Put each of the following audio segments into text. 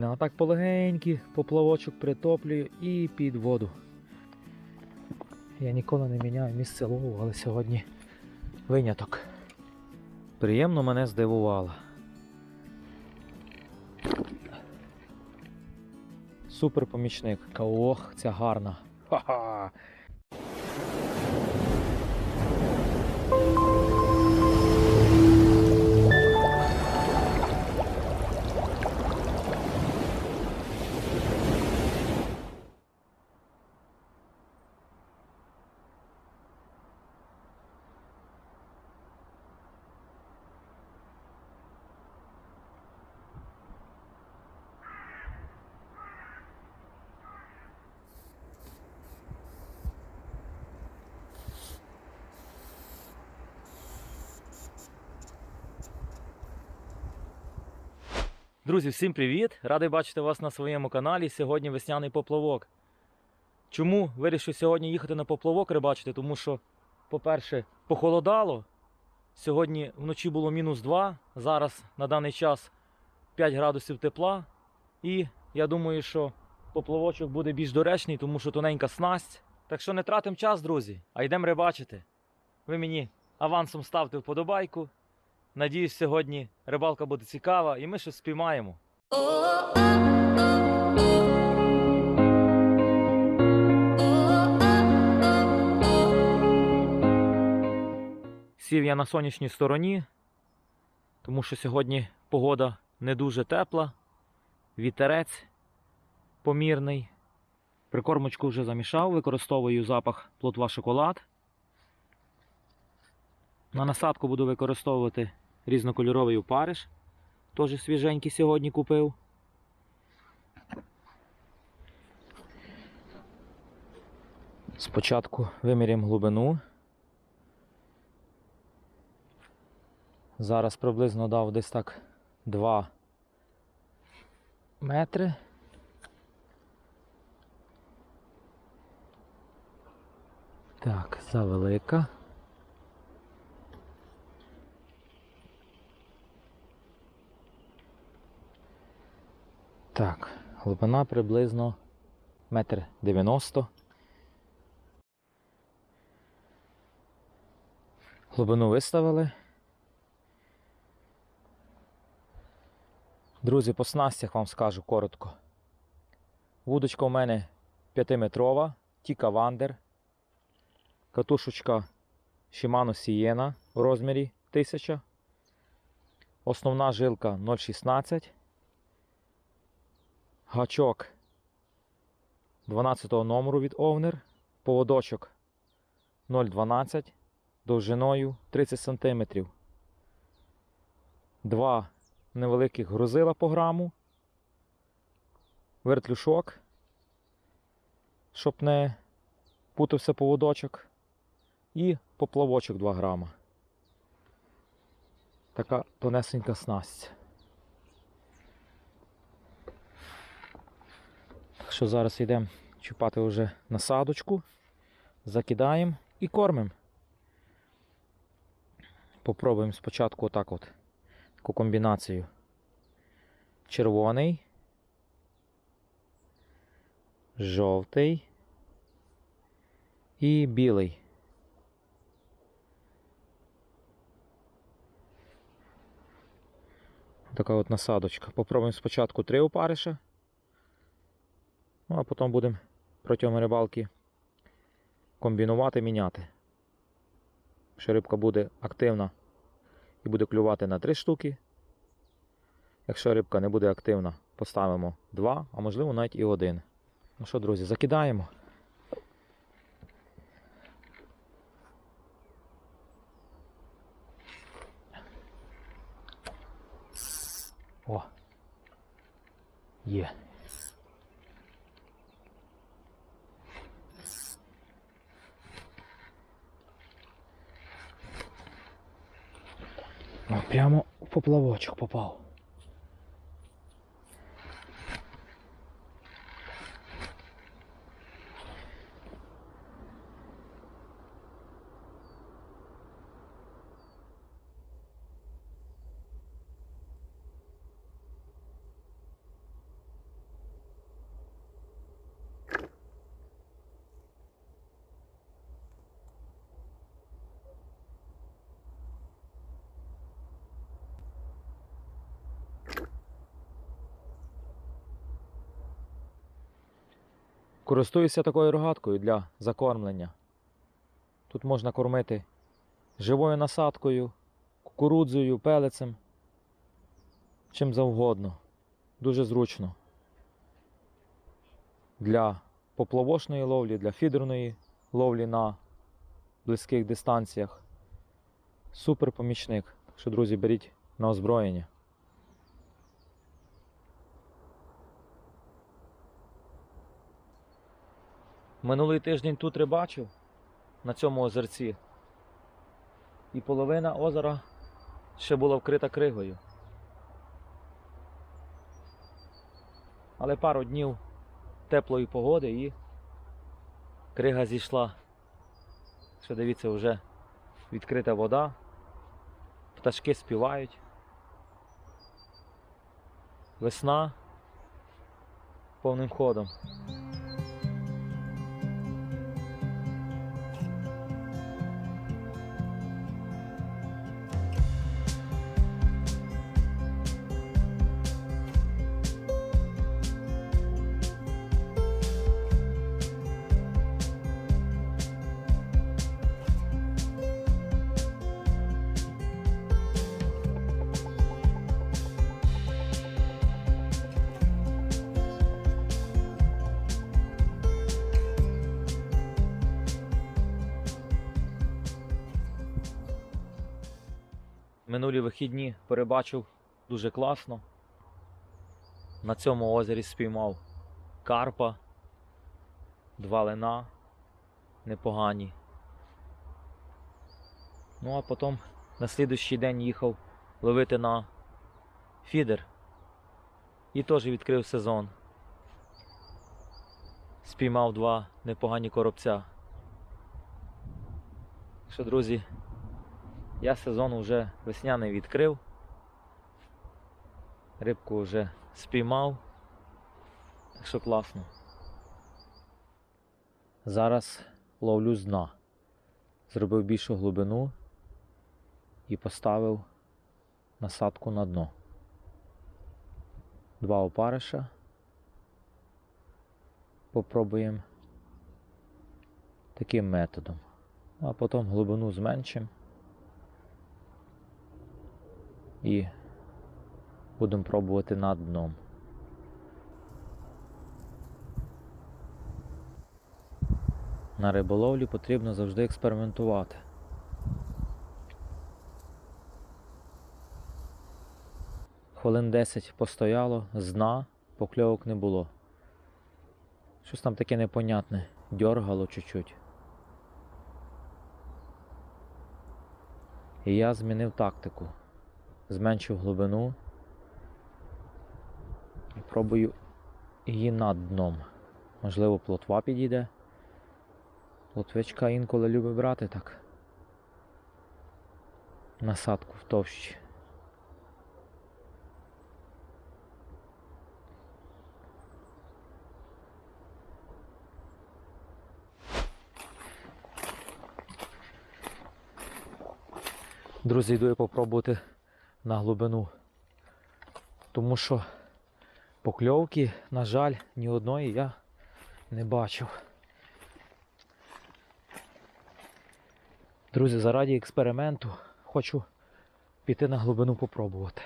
А так полегенькі поплавочок притоплюю і під воду. Я ніколи не міняю місце лову, але сьогодні виняток. Приємно мене здивувало. Супер помічник. Ох, ця гарна. Ха-ха. Друзі, всім привіт! Радий бачити вас на своєму каналі. Сьогодні весняний поплавок. Чому вирішив сьогодні їхати на поплавок рибачити? Тому що, по-перше, похолодало. Сьогодні вночі було мінус 2, зараз на даний час 5 градусів тепла. І я думаю, що поплавочок буде більш доречний, тому що тоненька снасть. Так що не тратимо час, друзі, а йдемо рибачити. Ви мені авансом ставте вподобайку. Надіюсь, сьогодні рибалка буде цікава і ми щось спіймаємо. Сів я на сонячній стороні, тому що сьогодні погода не дуже тепла, вітерець помірний. Прикормочку вже замішав, використовую запах плотва шоколад. На насадку буду використовувати різнокольоровий опариш. Теж свіженький сьогодні купив. Спочатку виміряємо глибину. Зараз приблизно дав десь так 2 метри. Так, завелика. Так, глибина приблизно метр дев'яносто. Глибину виставили. Друзі, по снастях вам скажу коротко. Вудочка у мене 5-метрова, Тіка Вандер. Катушечка Shimano Siena в розмірі 1000. Основна жилка 0,16. Гачок 12 номеру від Овнер. Поводочок 0,12 довжиною 30 см. Два невеликих грузила по граму. Вертлюшок, щоб не путався поводочок. І поплавочок 2 грама. Така тонесенька снасть. Так що зараз йдемо чіпати вже насадочку, закидаємо і кормимо. Попробуємо спочатку отак от таку комбінацію. Червоний, жовтий і білий. Така от насадочка. Попробуємо спочатку три опариша. Ну, а потім будемо протягом рибалки комбінувати, міняти. Якщо рибка буде активна і буде клювати на 3 штуки. Якщо рибка не буде активна, поставимо 2, а можливо навіть і один. Ну що, друзі, закидаємо. О! Є. О, прямо в поплавочок попав. Користуюся такою рогаткою для закормлення. Тут можна кормити живою насадкою, кукурудзою, пелецем, чим завгодно. Дуже зручно. Для поплавочної ловлі, для фідерної ловлі на близьких дистанціях. Супер помічник. Так що, друзі, беріть на озброєння. Минулий тиждень тут рибачив на цьому озерці. І половина озера ще була вкрита кригою. Але пару днів теплої погоди і крига зійшла. Що дивіться, вже відкрита вода, пташки співають. Весна повним ходом. Минулі вихідні перебачив дуже класно. На цьому озері спіймав карпа, два лина непогані. Ну а потім на слідущий день їхав ловити на фідер і теж відкрив сезон. Спіймав два непогані коробця. Що, друзі, я сезон вже весняний відкрив. Рибку вже спіймав. Так що класно. Зараз ловлю з дна. Зробив більшу глибину і поставив насадку на дно. Два опариша. Попробуємо таким методом. А потім глибину зменшимо. І будемо пробувати над дном. На риболовлі потрібно завжди експериментувати. Хвилин 10 постояло, з дна, покльовок не було. Щось там таке непонятне, дьоргало чуть-чуть. І я змінив тактику зменшив глибину і пробую її над дном. Можливо, плотва підійде. Плотвичка інколи любить брати так. Насадку в товщі. Друзі, йду я попробувати на глибину. Тому що покльовки, на жаль, ні одної я не бачив. Друзі, заради експерименту хочу піти на глибину попробувати.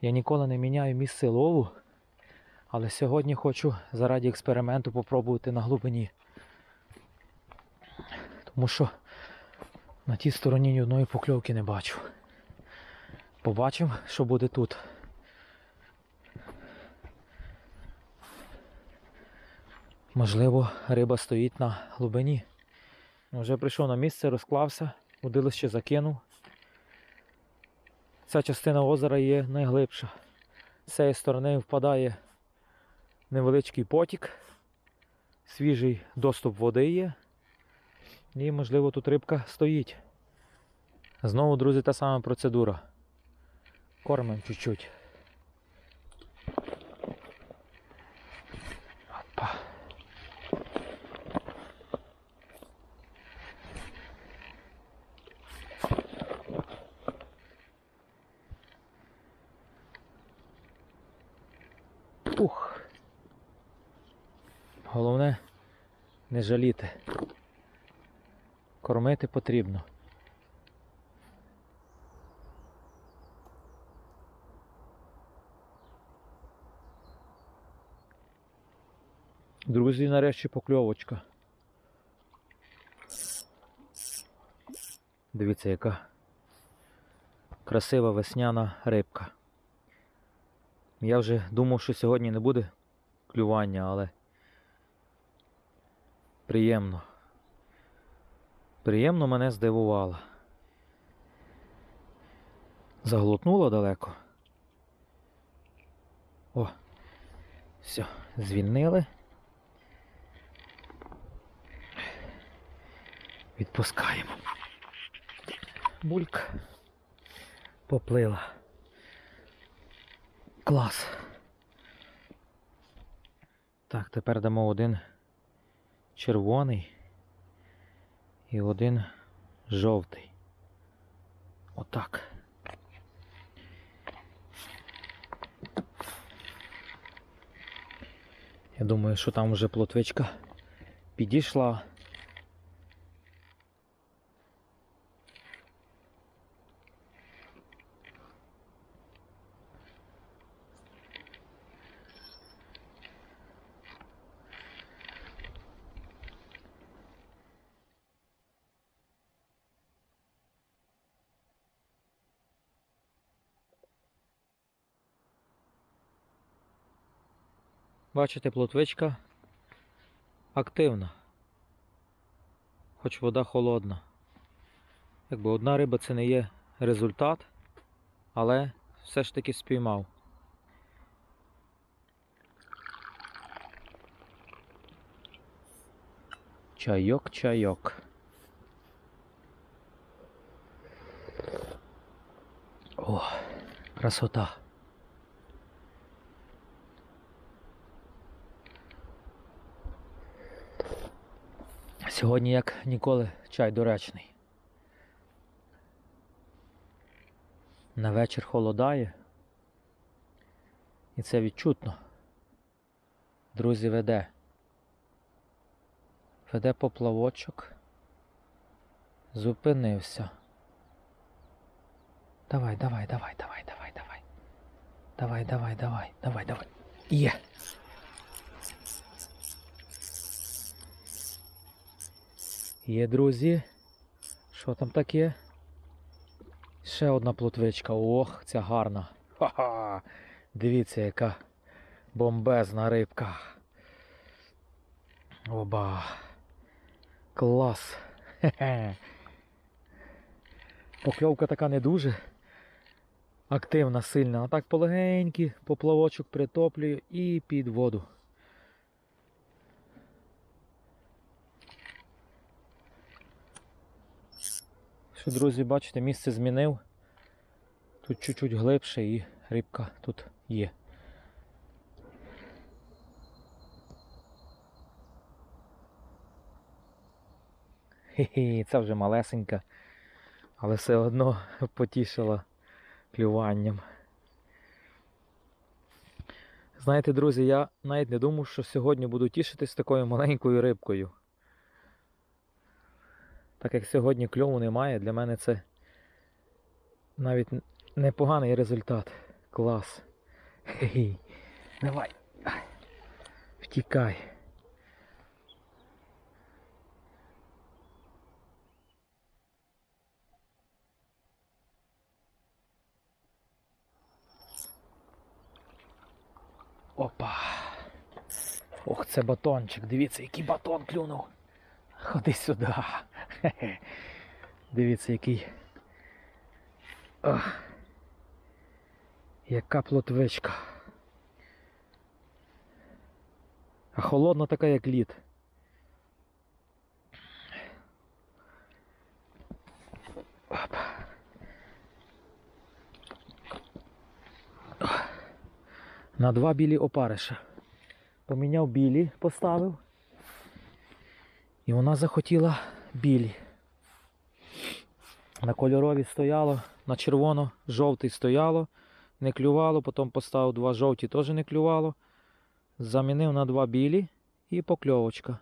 Я ніколи не міняю місце лову, але сьогодні хочу заради експерименту попробувати на глибині. Тому що на тій стороні ні одної покльовки не бачу. Побачимо, що буде тут. Можливо, риба стоїть на глибині. Вже прийшов на місце, розклався, удилище закинув. Ця частина озера є найглибша. З цієї сторони впадає невеличкий потік, свіжий доступ води є. І, можливо, тут рибка стоїть. Знову, друзі, та сама процедура. кормим чуть-чуть. Ух. Головне не жаліти. Кормити потрібно. Друзі, нарешті покльовочка. Дивіться, яка красива весняна рибка. Я вже думав, що сьогодні не буде клювання, але приємно. Приємно мене здивувало. Заглотнуло далеко. О, все, звільнили. Відпускаємо. Бульк поплила. Клас. Так, тепер дамо один червоний і один жовтий. Отак. Я думаю, що там вже плотвичка підійшла. Бачите, плотвичка активна. Хоч вода холодна. Якби одна риба це не є результат, але все ж таки спіймав. Чайок, чайок. О, красота. Сьогодні, як ніколи, чай доречний. На вечір холодає. І це відчутно. Друзі, веде. Веде поплавочок. Зупинився. Давай, давай, давай, давай, давай, давай. Давай, давай, давай, давай, давай. Є. Є, друзі. Що там таке? Ще одна плотвичка. Ох, ця гарна. Ха-ха! Дивіться, яка бомбезна рибка. Оба. Клас. Хе-хе. Покльовка така не дуже активна, сильна. А так полегеньки поплавочок притоплюю і під воду. Що, друзі, бачите, місце змінив. Тут чуть-чуть глибше і рибка тут є. Хе-хе, це вже малесенька, але все одно потішила клюванням. Знаєте, друзі, я навіть не думав, що сьогодні буду тішитись такою маленькою рибкою. Так як сьогодні кльову немає, для мене це навіть непоганий результат. Клас. Хе-хе. Давай. Втікай. Опа. Ох, це батончик. Дивіться, який батон клюнув. Ходи сюди. Хе-хе. Дивіться, який. Ах. Яка плотвичка. А холодна така, як лід. Оп. На два білі опариша. Поміняв білі, поставив. І вона захотіла білі. На кольорові стояло, на червоно-жовтий стояло, не клювало, потім поставив два жовті, теж не клювало. Замінив на два білі І покльовочка.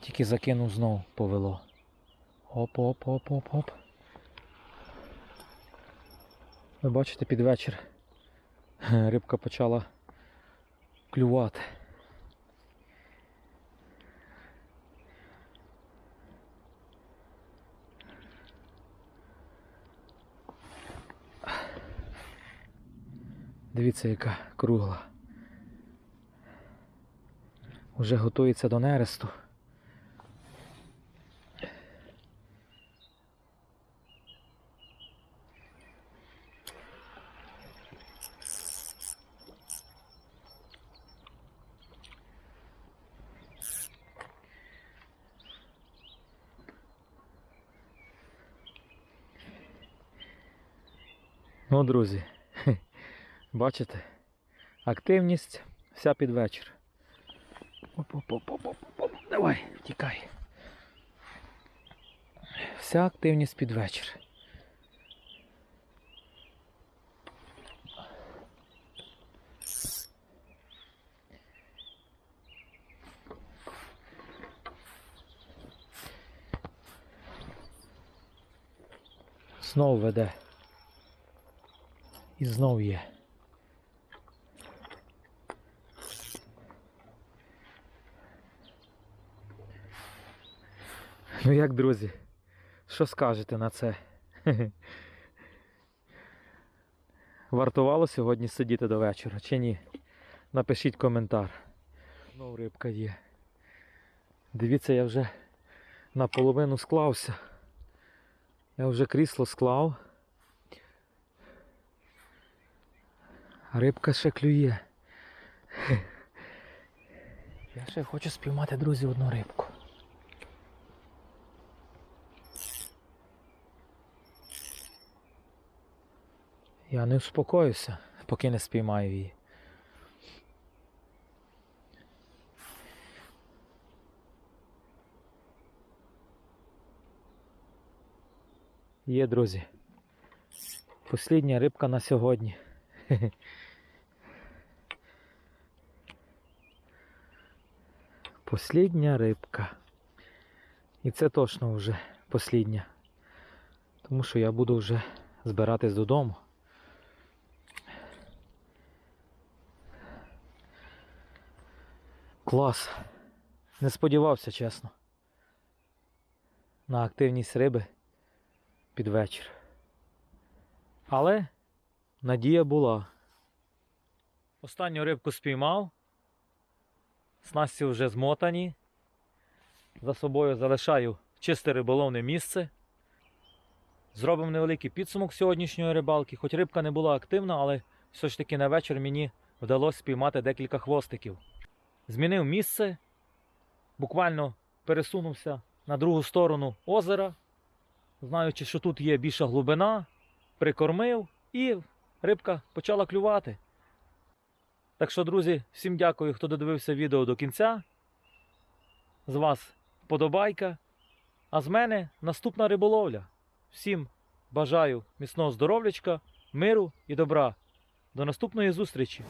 Тільки закинув знов повело. Оп-оп-оп-оп-оп. Ви бачите, під вечір рибка почала клювати. Дивіться, яка кругла. Уже готується до нересту. Ну, друзі, бачите, активність вся під вечір. Давай, тікай. Вся активність під вечір. Знов веде. І знов є. Ну як, друзі, що скажете на це? Вартувало сьогодні сидіти до вечора чи ні? Напишіть коментар. Знов рибка є. Дивіться, я вже наполовину склався. Я вже крісло склав. Рибка ще клює. Я ще хочу спіймати, друзі, одну рибку. Я не успокоюся, поки не спіймаю її. Є, друзі. Послідня рибка на сьогодні. Послідня рибка. І це точно вже послідня. Тому що я буду вже збиратись додому. Клас. Не сподівався, чесно. На активність риби під вечір. Але надія була. Останню рибку спіймав. Снасті вже змотані. За собою залишаю чисте риболовне місце. Зробимо невеликий підсумок сьогоднішньої рибалки. Хоч рибка не була активна, але все ж таки на вечір мені вдалося спіймати декілька хвостиків. Змінив місце, буквально пересунувся на другу сторону озера, знаючи, що тут є більша глибина, прикормив і рибка почала клювати. Так що, друзі, всім дякую, хто додивився відео до кінця. З вас подобайка. А з мене наступна риболовля. Всім бажаю міцного здоров'ячка, миру і добра. До наступної зустрічі!